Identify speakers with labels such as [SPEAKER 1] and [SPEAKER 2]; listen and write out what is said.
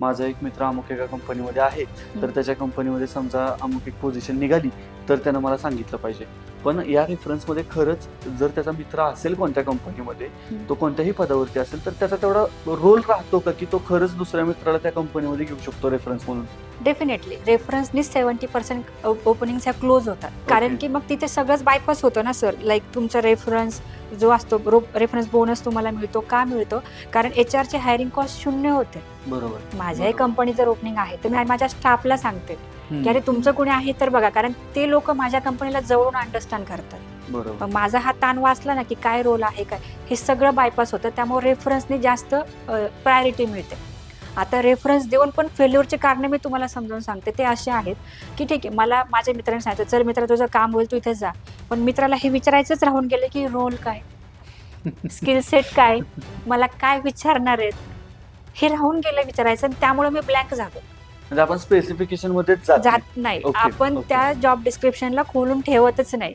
[SPEAKER 1] माझा एक मित्र अमुक एका कंपनीमध्ये आहे. तर त्याच्या कंपनीमध्ये समजा अमुक एक पोझिशन निघाली तर त्यानं मला सांगितलं पाहिजे. पण या रेफरन्समध्ये खरंच जर त्याचा मित्र असेल कोणत्या कंपनीमध्ये. तो कोणत्याही पदावरती असेल तर त्याचा तेवढा रोल राहतो का? की तो खरंच दुसऱ्या मित्राला त्या कंपनीमध्ये घेऊ शकतो रेफरन्स म्हणून?
[SPEAKER 2] डेफिनेटली रेफरन्सनी सेव्हन्टी पर्सेंट ओपनिंग्स ह्या क्लोज होतात. कारण की मग तिथे सगळंच बायपास होतं ना सर लाईक तुमचा रेफरन्स जो असतो रेफरन्स बोनस तुम्हाला मिळतो का मिळतो? कारण एच आरचे हायरिंग कॉस्ट शून्य होते.
[SPEAKER 1] बरोबर.
[SPEAKER 2] माझ्याही. कंपनी जर ओपनिंग आहे तर मी माझ्या स्टाफला सांगते. की अरे तुमचं कोणी आहे तर बघा कारण ते लोक माझ्या कंपनीला जवळून अंडरस्टँड करतात. माझा हा ताण वाचला ना की काय रोल आहे काय? हे सगळं बायपास होतं. त्यामुळे रेफरन्सने जास्त प्रायोरिटी मिळते. आता रेफरन्स देऊन पण फेल्युअरचे कारणे मी तुम्हाला समजावून सांगते. ते असे आहेत की ठीक आहे मला माझ्या मित्राने सांगितलं चल मित्र तुझं काम होईल तू इथे जा. पण मित्राला हे विचारायचंच राहून गेले की रोल काय? स्किल सेट काय? मला काय विचारणार आहेत? हे राहून गेलं विचारायचं आणि त्यामुळे मी ब्लँक झालो.
[SPEAKER 1] म्हणजे आपण स्पेसिफिकेशन मध्येच जात नाही.
[SPEAKER 2] आपण. त्या जॉब डिस्क्रिप्शनला खोलून ठेवतच नाही.